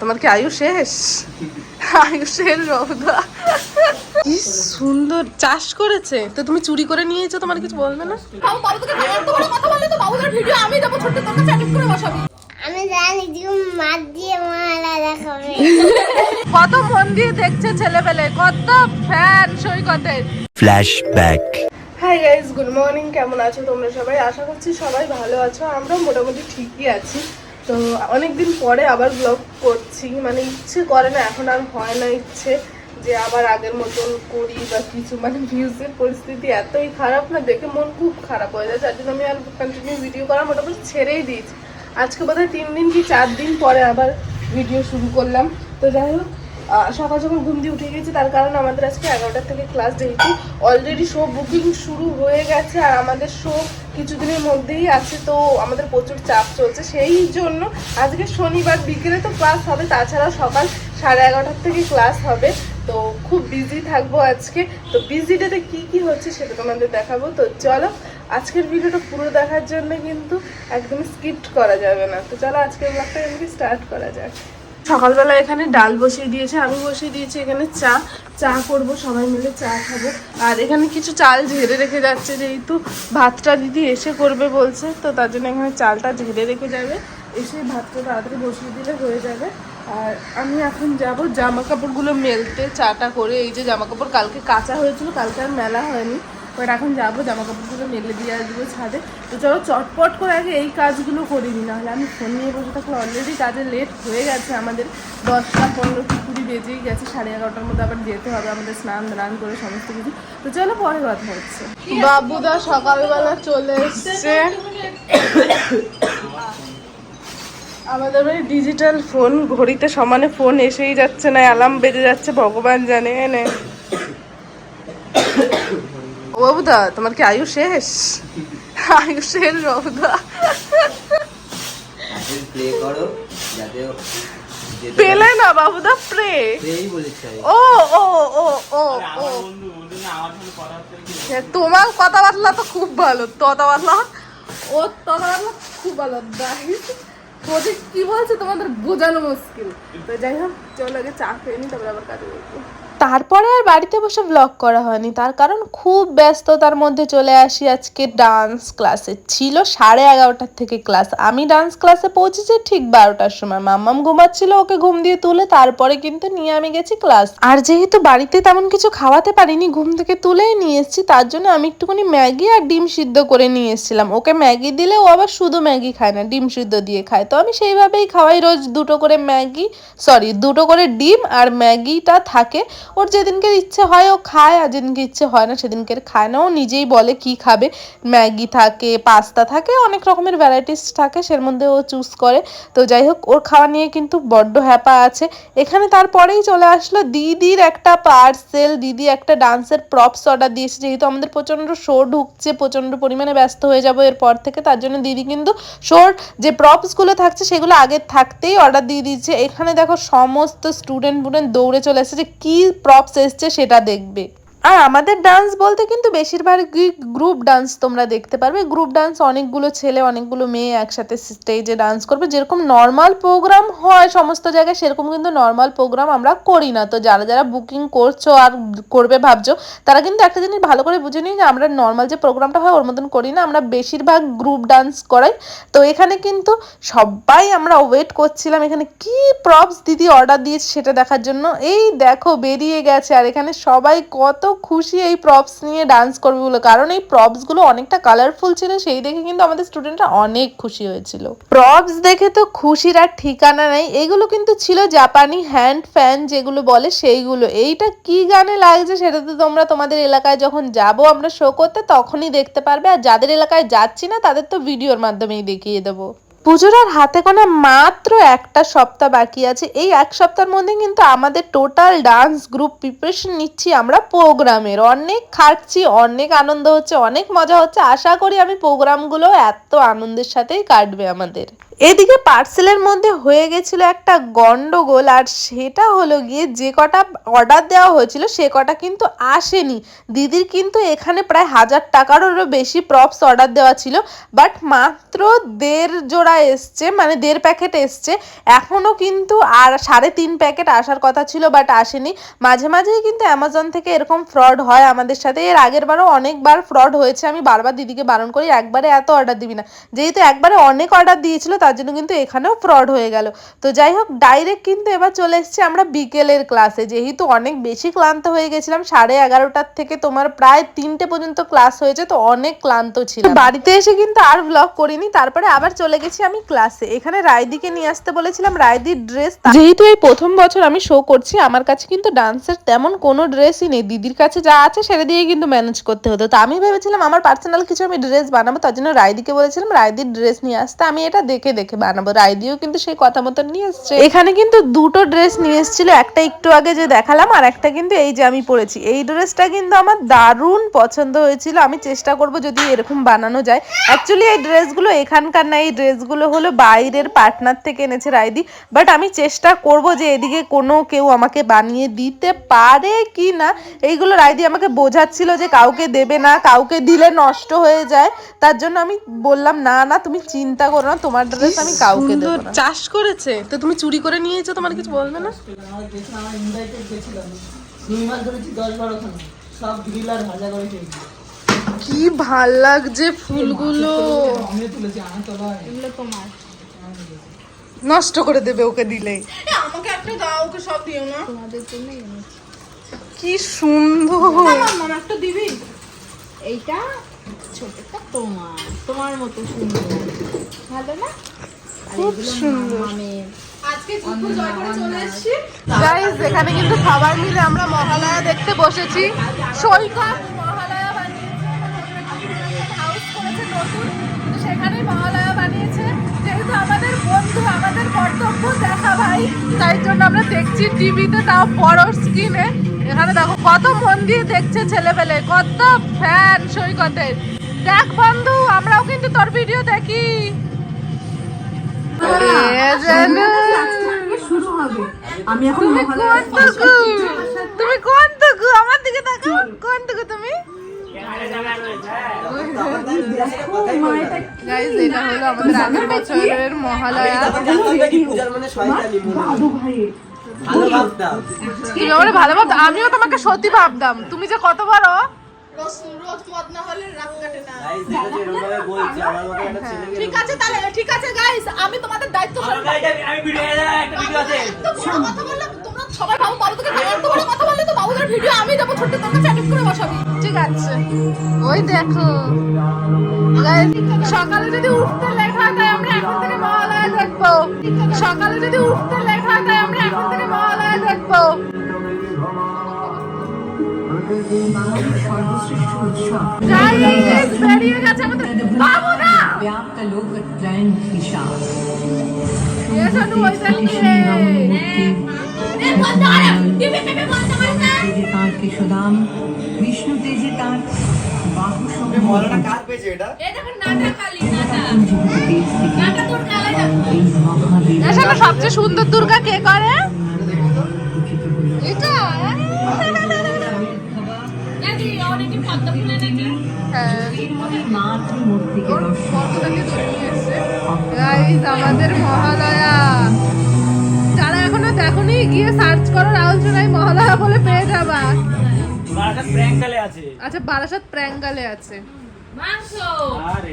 তোমার কি আয়ু শেষ? আয়ু শেষ কি সুন্দর চাষ করেছে। তো তুমি চুরি করে নিয়েছো তোমার কিছু বলবে না? আমি জানি মাছ দিয়ে মালা দেখাবে। কত মন দিয়ে দেখছে ছেলেবেলে কত ফ্যান সৈকতের। Flashback. Hi guys good morning কেমন আছো তোমরা সবাই? আশা করছি সবাই ভালো আছো আমরা মোটামুটি ঠিকই আছি। তো অনেকদিন পরে আবার ব্লগ করছি মানে ইচ্ছে করে না, এখন আর হয় না ইচ্ছে যে আবার আগের মতন করি বা কিছু। মানে ভিউজের পরিস্থিতি এতই খারাপ না, দেখে মন খুব খারাপ হয়ে যায়। যার জন্য আমি আর কন্টিনিউ ভিডিও করা মোটামুটি ছেড়েই দিয়েছি। আজকে বোধহয় তিন দিন কি চার দিন পরে আবার ভিডিও শুরু করলাম। তো যাই হোক সকাল সকাল ঘুম দিয়ে উঠে গেছি, তার কারণ আমাদের আজকে এগারোটার থেকে ক্লাস যেহেতু অলরেডি শো বুকিং শুরু হয়ে গেছে আর আমাদের শো কিছুদিনের মধ্যেই আছে, তো আমাদের প্রচুর চাপ চলছে। সেই জন্য আজকে শনিবার বিকেলে তো ক্লাস হবে তাছাড়া সকাল সাড়ে এগারোটার থেকে ক্লাস হবে। তো খুব বিজি থাকব আজকে। তো বিজি ডেতে কী কী হচ্ছে সেটা তোমাদের দেখাবো। তো চলো, আজকের ভিডিওটা পুরো দেখার জন্য কিন্তু একদম স্কিপ্ট করা যাবে না। তো চলো আজকের ব্লগটা এমনি স্টার্ট করা যাক। সকালবেলা এখানে ডাল বসিয়ে দিয়েছে আমি বসিয়ে দিয়েছি, এখানে চা চা করব, সবাই মিলে চা খাব। আর এখানে কিছু চাল ঝেড়ে রেখে যাচ্ছে, যেহেতু ভাতটা দিদি এসে করবে বলছে, তো তার জন্য এখানে চালটা ঝেড়ে রেখে যাবে। এসে ভাতটা তাড়াতাড়ি বসিয়ে দিলে হয়ে যাবে। আর আমি এখন যাব জামা কাপড়গুলো মেলতে, চাটা করে, এই যে জামা কাপড় কালকে কাঁচা হয়েছিল, কালকে আর মেলা হয়নি। বাট এখন যাব জামা কাপড়গুলো মেলে দিয়ে আসব ছাদে। তো চলো, চটপট করে আগে এই কাজগুলো করে নিই, নাহলে আমি ফোন নিয়ে বসে থাকলে অলরেডি কাজে লেট হয়ে গেছে আমাদের। দশটা পনেরো কুড়ি বেজেই গেছে, সাড়ে এগারোটার মধ্যে আবার যেতে হবে আমাদের স্নান দান করে সমস্ত কিছু। তো চলো, পরে কথা হচ্ছে। বাবুদা সকালবেলা চলে এসছে। আমাদের ওই ডিজিটাল ফোন ঘড়িতে সমানে ফোন এসেই যাচ্ছে না অ্যালার্ম বেজে যাচ্ছে, ভগবান জানে এনে ও বাবুদা তোমার কি আয়ু শেষ? আয়ু শেষ বাবুদা। প্লে করো যাতে পেলে না বাবুদা প্রে। ও ও ও ও ও। তোমার কথাবার্তা তো খুব ভালো কথাবার্তা ও কথাবার্তা খুব ভালো দাই। প্রজেক্ট কি বলছে? তোমাদের বোঝানো মুশকিল। তো যাই হোক। চলো আগে চা খেয়ে নি তারপরে আবার কাজে তারপরে আর বাড়িতে বসে ব্লগ করা হয়নি। তার কারণ খুব ব্যস্ততার মধ্যে চলে আসি আজকে ডান্স ক্লাসে ছিল সাড়ে এগারোটার থেকে ক্লাস আমি ডান্স ক্লাসে পৌঁছেছি ঠিক বারোটার সময়। মাম্মাম ঘুমাচ্ছিল ওকে ঘুম দিয়ে তুলে, তারপরে কিন্তু নিয়ে আমি গেছি ক্লাস আর যেহেতু বাড়িতে তেমন কিছু খাওয়াতে পারিনি, ঘুম থেকে তুলেই নিয়ে এসেছি, তার জন্য আমি একটুখানি ম্যাগি আর ডিম সিদ্ধ করে নিয়ে এসেছিলাম। ওকে ম্যাগি দিলে ও আবার শুধু ম্যাগি খায় না, ডিম সিদ্ধ দিয়ে খায়। তো আমি সেইভাবেই খাওয়াই, রোজ দুটো করে ম্যাগি সরি দুটো করে ডিম আর ম্যাগিটা থাকে। ওর যেদিনকে ইচ্ছে হয় ও খায়, আর যেদিনকে ইচ্ছে হয় না সেদিনকে খায় না। ও নিজেই বলে কি খাবে। ম্যাগি থাকে, পাস্তা থাকে, অনেক রকমের ভ্যারাইটিস থাকে, সের মধ্যে ও চুজ করে। তো যাই হোক, ওর খাওয়া নিয়ে কিন্তু বড্ড হ্যাপা আছে। এখানে তারপরেই চলে আসলো দিদির একটা পার্সেল দিদি একটা ডান্সের প্রপস অর্ডার দিয়েছে। যেহেতু আমাদের প্রচণ্ড শো ঢুকছে, প্রচণ্ড পরিমাণে ব্যস্ত হয়ে যাব এরপর থেকে, তার জন্য দিদি কিন্তু শোর যে প্রপসগুলো থাকছে, সেগুলো আগে থাকতেই অর্ডার দিয়ে দিচ্ছে এখানে দেখো সমস্ত স্টুডেন্ট বুডেন্ট দৌড়ে চলে এসেছে কী প্রপস এসছে সেটা দেখবে। আর আমাদের ডান্স বলতে কিন্তু বেশিরভাগই গ্রুপ ডান্স তোমরা দেখতে পারবে। গ্রুপ ডান্স অনেকগুলো ছেলে, অনেকগুলো মেয়ে একসাথে স্টেজে ডান্স করবে। যেরকম নর্মাল প্রোগ্রাম হয় সমস্ত জায়গায়, সেরকম কিন্তু নর্মাল প্রোগ্রাম আমরা করি না। তো যারা যারা বুকিং করছ আর করবে ভাবছ, তারা কিন্তু একটা জিনিস ভালো করে বুঝে নিই যে আমরা নর্মাল যে প্রোগ্রামটা হয়, ওর মতন করি না। আমরা বেশিরভাগ গ্রুপ ডান্স করাই। তো এখানে কিন্তু সবাই আমরা ওয়েট করছিলাম এখানে কি প্রপস দিদি অর্ডার দিয়েছে সেটা দেখার জন্য। এই দেখো, বেরিয়ে গেছে। আর এখানে সবাই কত খুশি এই প্রপস নিয়ে ডান্স করবে বলে। কারণ এই প্রপসগুলো অনেকটা কালারফুল ছিল, সেই দেখে কিন্তু আমাদের স্টুডেন্টরা অনেক খুশি হয়েছিল। প্রপস দেখে তো খুশির আর ঠিকানা নেই। এগুলো কিন্তু ছিল জাপানি হ্যান্ড ফ্যান যেগুলো বলে সেইগুলো। এইটা কি গানে লাগছে সেটা তো তোমরা তোমাদের এলাকায় যখন যাব আমরা শো করতে, তখনই দেখতে পারবে। আর যাদের এলাকায় যাচ্ছি না, তাদের তো ভিডিওর মাধ্যমেই দেখিয়ে দেবো। পুজোর আর হাতে গোনা মাত্র একটা সপ্তাহ বাকি আছে। এই এক সপ্তাহের মধ্যে কিন্তু আমাদের টোটাল ডান্স গ্রুপ প্রিপারেশন নিচ্ছি আমরা প্রোগ্রামের অনেক খাটছি, অনেক আনন্দ হচ্ছে, অনেক মজা হচ্ছে। আশা করি আমি প্রোগ্রামগুলো এত আনন্দের সাথেই কাটবে আমাদের। এদিকে পার্সেলের মধ্যে হয়ে গেছিল একটা গন্ডগোল, আর সেটা হলো গিয়ে যে কটা অর্ডার দেওয়া হয়েছিল, সে কটা কিন্তু আসেনি। দিদির কিন্তু এখানে প্রায় হাজার টাকারও বেশি প্রপস অর্ডার দেওয়া ছিল বাট মাত্র দেড় জোড়া এসছে মানে দেড় প্যাকেট এসছে। এখনও কিন্তু আর সাড়ে তিন প্যাকেট আসার কথা ছিল বাট আসেনি। মাঝে মাঝেই কিন্তু অ্যামাজন থেকে এরকম ফ্রড হয় আমাদের সাথে। এর আগের বারও অনেকবার ফ্রড হয়েছে, আমি বারবার দিদিকে বারণ করি, একবারে এত অর্ডার দিবি না। যেহেতু একবারে অনেক অর্ডার দিয়েছিল, তার জন্য কিন্তু এখানেও ফ্রড হয়ে গেল। তো যাই হোক ডাইরেক্ট কিন্তু এবার চলে এসেছি আমরা বিকেলের ক্লাসে যেহেতু অনেক বেশি ক্লান্ত হয়ে গেছিলাম সাড়ে এগারোটার থেকে তোমার প্রায় তিনটে পর্যন্ত ক্লাস হয়েছে তো অনেক ক্লান্ত ছিল বাড়িতে এসে কিন্তু আর ব্লগ করিনি তারপরে আবার চলে গেছি আমি ক্লাসে এখানে রায়দিকে নিয়ে আসতে বলেছিলাম রায়দির ড্রেস যেহেতু এই প্রথম বছর আমি শো করছি আমার কাছে কিন্তু ডান্সের তেমন কোনো ড্রেসই নেই। দিদির কাছে যা আছে সেটা দিয়ে কিন্তু ম্যানেজ করতে হতো। তো আমি ভেবেছিলাম আমার পার্সোনাল কিছু আমি ড্রেস বানাবো তার জন্য রায়দিকে বলেছিলাম রায়দির ড্রেস নিয়ে আসতে আমি এটা দেখে দেখে বানাবো, রায়দিও কিন্তু সেই কথা মতন নিয়ে এসছে। এখানে কিন্তু দুটো ড্রেস নিয়ে এসেছিল, একটা একটু আগে যে দেখালাম আর একটা কিন্তু এই যে আমি পরেছি। এই ড্রেসটা কিন্তু আমার দারুণ পছন্দ হয়েছিল, আমি চেষ্টা করব যদি এরকম বানানো যায়। অ্যাকচুয়ালি এই ড্রেসগুলো এখানকার না, এই ড্রেসগুলো হলো বাইরের পার্টনার থেকে এনেছে রায়দি। বাট আমি চেষ্টা করব যে এদিকে কোনো কেউ আমাকে বানিয়ে দিতে পারে কি না। এইগুলো রায়দি আমাকে বোঝাচ্ছিল যে কাউকে দেবে না, কাউকে দিলে নষ্ট হয়ে যায়। তার জন্য আমি বললাম, না না, তুমি চিন্তা করো না, তোমার ড্রেস আমি কাউকে দেবো না। চাষ করেছে। তো তুমি চুরি করে নিয়েছো তোমার কিছু বলবে না? কি ভালো লাগছে ফুলগুলো। নষ্ট করে দেবে ওকে দিলেই আমাকে একটা দাও ওকে সব দিও না। তোমাদের জন্য কি সুন্দর। একটা দিবি। এইটা ছোটটা তোমার তোমার মতো সুন্দর। ভালো না? খুব সুন্দর। মামের আজকে চিকু জয় করে চলে এসেছি। গাইস এখানে কিন্তু খাবার মিলে আমরা মহালয়া দেখতে বসেছি। সৈকত মহালয়া বানিয়েছে হাউস করেছে নতুন। তো সেখানেই মহালয়া বানিয়েছে। যেহেতু আমাদের বন্ধু আমাদের কর্তব্য দেখা ভাই তাই জন্য আমরা দেখছি টিভিতে তাও বড় স্ক্রিনে এখানে দেখো কত মন দিয়ে দেখছে ছেলেপেলে কত ফ্যান সৈকতের দেখ বন্ধু আমরাও কিন্তু তোর ভিডিও দেখি এ যেন শুরু হবে আমি এখন তুমি কোন আমার দিকে তাকাও কোন তুমি এটা হলো আমাদের আগের বছরের মহালয়া ভালো ভাবতাম। আমিও তোমাকে সত্যি ভাবতাম। তুমি যে কত বড়? ঠিক আছে তাহলে ঠিক আছে গাইস আমি তোমাদের দায়িত্ব আমি ভিডিও একটা ভিডিও আছে। কথা বললে তোমরা সবাই বাবু তোকে এত বড় কথা বললে তো বাবুদের ভিডিও আমি দেবো। ছোট্ট তোর কাছে edit করে বসাবি। ঠিক আছে। ওই দেখো। সকালে যদি উঠতে লেট হয় তাই আমরা এখন থেকে মহালয়া দেখব। সকালে যদি উঠতে লেট থাকব। সুদাম বিষ্ণু তেজে তার বাহু মরণা সবচেয়ে সুন্দর দুর্গা কে করে? হ্যাঁ। নিয়ে এসছে। Guys, আমাদের মহালয়া। যারা এখনও দেখোনি গিয়ে সার্চ করো রাহুল চুনাই মহালয়া বলে পেয়ে যাবা। বারাসাত প্র্যাঙ্কালে আছে। আচ্ছা বারাসাত প্র্যাঙ্গালে আছে। আরে।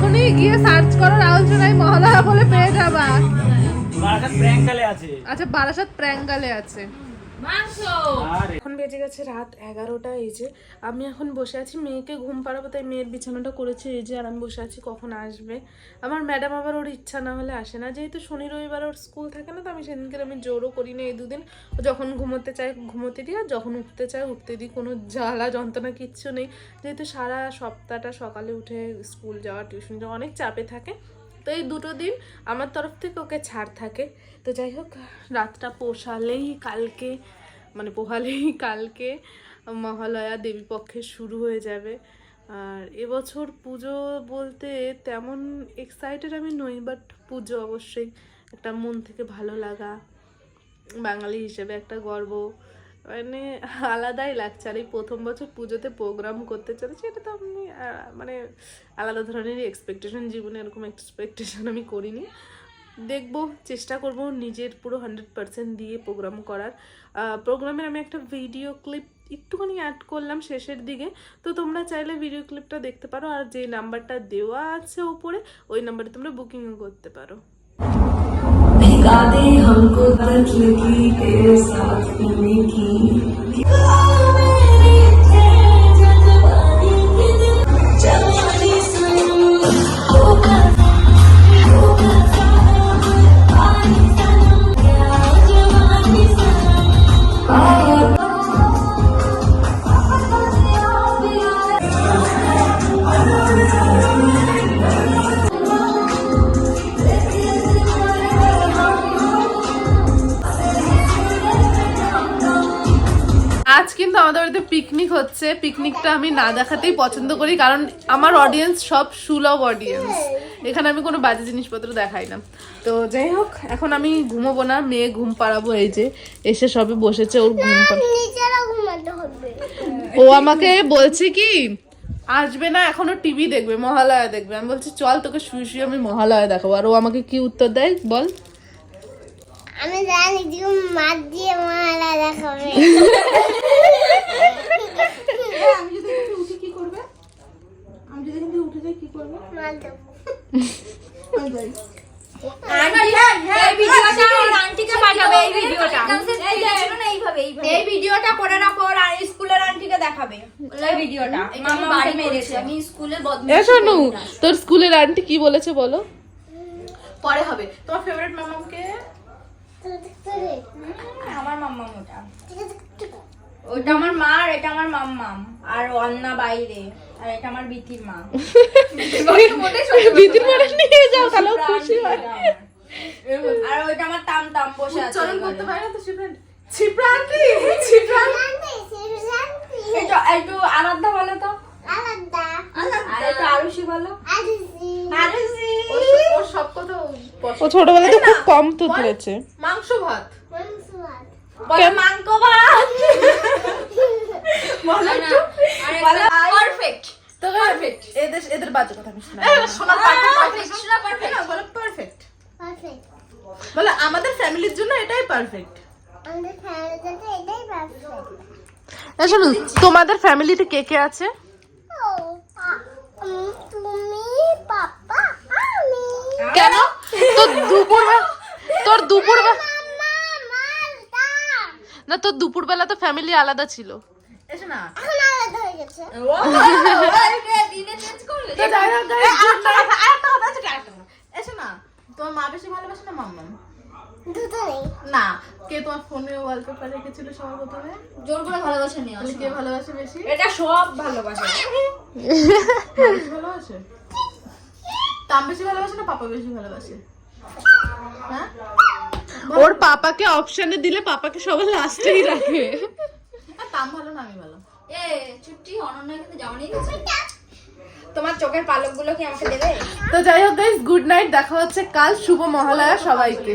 এখনও দেখোনি গিয়ে সার্চ করো রাহুল মহালয়া বলে পেয়ে যাবা বারাসাত প্র্যাঙ্গালে আছে আচ্ছা বারাসাত প্র্যাঙ্গালে আছে। এখন বেজে গেছে রাত এগারোটা এই যে আমি এখন বসে আছি মেয়েকে ঘুম পাড়াবো তাই মেয়ের বিছানাটা করেছে এই যে আর আমি বসে আছি কখন আসবে? আমার ম্যাডাম আবার ওর ইচ্ছা না হলে আসে না যেহেতু শনি রবিবার ওর স্কুল থাকে না তো আমি সেদিনকে আমি জোরও করি না এই দুদিন। ও যখন ঘুমোতে চায় ঘুমোতে দিই আর যখন উঠতে চায় উঠতে দিই কোনো জ্বালা যন্ত্রণা কিচ্ছু নেই। যেহেতু সারা সপ্তাহটা সকালে উঠে স্কুল যাওয়া টিউশন যাওয়া অনেক চাপে থাকে তো এই দুটো দিন আমার তরফ থেকে ওকে ছাড় থাকে। তো যাই হোক, রাতটা পোষালেই কালকে মানে পোহালেই কালকে মহালয়া দেবীপক্ষে শুরু হয়ে যাবে। আর এবছর পুজো বলতে তেমন এক্সাইটেড আমি নই বাট পুজো অবশ্যই একটা মন থেকে ভালো লাগা, বাঙালি হিসেবে একটা গর্ব। মানে আলাদাই লাগছে। আর এই প্রথম বছর পুজোতে প্রোগ্রাম করতে চলেছি, এটা তো আমি মানে আলাদা ধরনেরই এক্সপেকটেশন জীবনে এরকম এক্সপেকটেশন আমি করিনি। দেখব, চেষ্টা করব নিজের পুরো হান্ড্রেড পার্সেন্ট দিয়ে প্রোগ্রাম করার। প্রোগ্রামের আমি একটা ভিডিও ক্লিপ একটুখানি অ্যাড করলাম শেষের দিকে। তো তোমরা চাইলে ভিডিও ক্লিপটা দেখতে পারো, আর যে নাম্বারটা দেওয়া আছে ওপরে, ওই নাম্বারে তোমরা বুকিংও করতে পারো। भिगा दे हमको दर्द लगी तेरे साथ पीने की। আমাদের বাড়িতে পিকনিক হচ্ছে। পিকনিকটা আমি না দেখাতেই পছন্দ করি কারণ আমার অডিয়েন্স সব সুলভ অডিয়েন্স এখানে আমি কোনো বাজে জিনিসপত্র দেখাই না। তো যাই হোক এখন আমি ঘুমোবো না। মেয়ে ঘুম পাড়াবো এই যে এসে সবে বসেছে ওর ঘুম ও আমাকে বলছে কি আসবে না এখনও টিভি দেখবে মহালয়া দেখবে। আমি বলছি চল তোকে শুয়ে শুয়ে আমি মহালয়া দেখাবো। আর ও আমাকে কি উত্তর দেয় বল? আমি জানি মাছ দিয়ে মালা দেখাবে আমি যদি এখান থেকে উঠি কি করবে আমি যদি এখান থেকে উঠে যাই কি করবে মাছ দেবো এই ভিডিওটা ওর আন্টিকে পাঠাবে এই ভিডিওটা এই ভিডিওটা করে রাখো ওর আ- স্কুলের আন্টিকে দেখাবে এই ভিডিওটা মামা বাড়ি মেরেছে আমি স্কুলে এ শোনু তোর স্কুলের আন্টি কি বলেছে বলো? পরে হবে। তোমার ফেভারিট মামাকে আমার মাম্মা ওটা ওটা আমার মা আর এটা আমার মাম্মাম। আর অন্না বাইরে। আর এটা আমার বিথির মা। দিদির বাড়ি নিয়ে যাও তাহলে খুশি হয়। আর ওইটা আমার তাম তাম বসে আছে এবারে। করতে পারে না তো শিপ্রান শিপ্রান কি? একটু একটু আরাধ্যা বলো তো। আলাদা। আর একটু আরুষি বলো? আদিসি আরুষি ওর সব কথা ও ছোটবেলাতে খুব কম তুলেছে মাংস ভাত। বলো ভাত। বলো একটু। বলো পারফেক্ট তো এদের এদের বাজে কথা আমি শোনা শোনা পারফেক্ট শোনা পারফেক্ট বলো পারফেক্ট পারফেক্ট বলো আমাদের ফ্যামিলির জন্য এটাই পারফেক্ট আমাদের ফ্যামিলির জন্য এটাই পারফেক্ট শোনো তোমাদের ফ্যামিলিতে কে কে আছে? তুমি পাপা আমি কেন তোর দুপুর তোর দুপুর না তোর দুপুরবেলা তো ফ্যামিলি আলাদা ছিল হয়ে তোমার মা বেশি ভালোবাসে না মাম্মা দুটো নেই না কে তোমার ফোনে ওয়ালপেপার রেখেছিল সবার প্রথমে? জোর করে ভালোবাসা নিয়ে তাহলে কে ভালোবাসে বেশি? এটা সব ভালোবাসা। ভালোবাসে? তাম বেশি ভালোবাসে না পাপা বেশি ভালোবাসে? হ্যাঁ? ওর পাপাকে অপশনে দিলে পাপাকে সবার লাস্টেই রাখে। তাম ভালো না আমি ভালো। এ ছুটি অনন্য কিন্তু যাওয়া নেই তোমার চোখের পালকগুলো কি আমাকে দেবে? তো যাই হোক গাইস গুড নাইট দেখা হচ্ছে কাল শুভ মহালয়া সবাইকে।